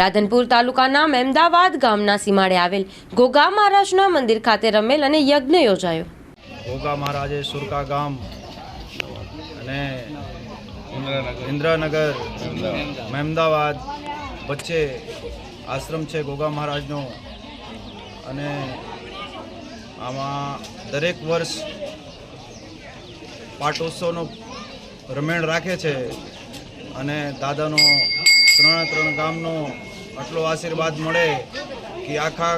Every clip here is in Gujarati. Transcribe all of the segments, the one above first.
રાધનપુર તાલુકાના મહેમદાવાદ ગામના સીમાડે આવેલ ગોગા મહારાજના મંદિર ખાતે રમેલ અને યજ્ઞ યોજાયો. ગોગા મહારાજે સુરકા ગામ અને ઇન્દ્રનગર મહેમદાવાદ વચ્ચે આશ્રમ છે ગોગા મહારાજનો. અને આમાં દરેક વર્ષ પાટોત્સવનો રમેણ રાખે છે અને દાદાનો ત્રણે ત્રણ ગામનો આટલો આશીર્વાદ મળે કે આખા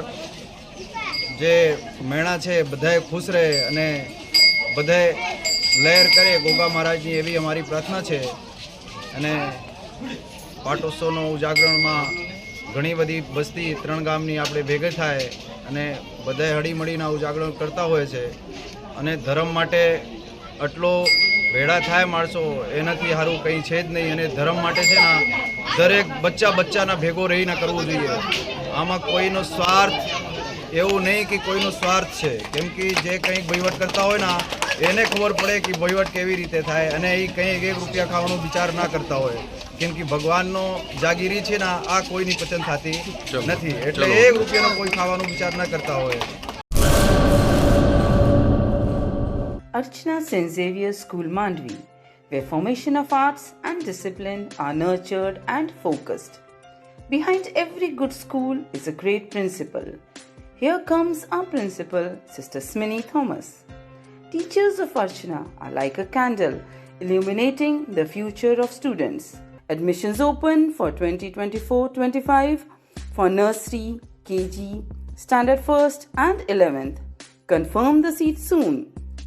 જે મેણા છે બધાએ ખુશ રહે અને બધાએ લહેર કરે ગોગા મહારાજની એવી અમારી પ્રાર્થના છે. અને પાટોત્સવનો ઉજાગરણમાં ઘણી બધી વસ્તી ત્રણ ગામની આપણે ભેગા થાય અને બધાએ હળીમળીના ઉજાગરણ કરતા હોય છે. અને ધર્મ માટે આટલો ભેળા થાય માણસો એનાથી સારું કંઈ છે જ નહીં. અને ધર્મ માટે છે ને દરેક બચ્ચા બચ્ચાના ભેગો રહીને કરવું જોઈએ. આમાં કોઈનો સ્વાર્થ એવું નહીં કે કોઈનો સ્વાર્થ છે. કેમ કે જે કંઈક વહીવટ કરતા હોય ને એને ખબર પડે કે વહીવટ કેવી રીતે થાય અને એ કંઈક એક રૂપિયા ખાવાનો વિચાર ના કરતા હોય. કેમ કે ભગવાનનો જાગીરી છે ને આ કોઈની પસંદ થતી નથી. એટલે એક રૂપિયાનો કોઈ ખાવાનો વિચાર ના કરતા હોય. Archana St. Xavier School Mandvi, where formation of arts and discipline are nurtured and focused. Behind every good school is a great principal. Here comes our principal, Sister Smini Thomas. Teachers of Archana are like a candle illuminating the future of students. Admissions open for 2024-25 for nursery, KG, standard 1st and 11th. Confirm the seat soon.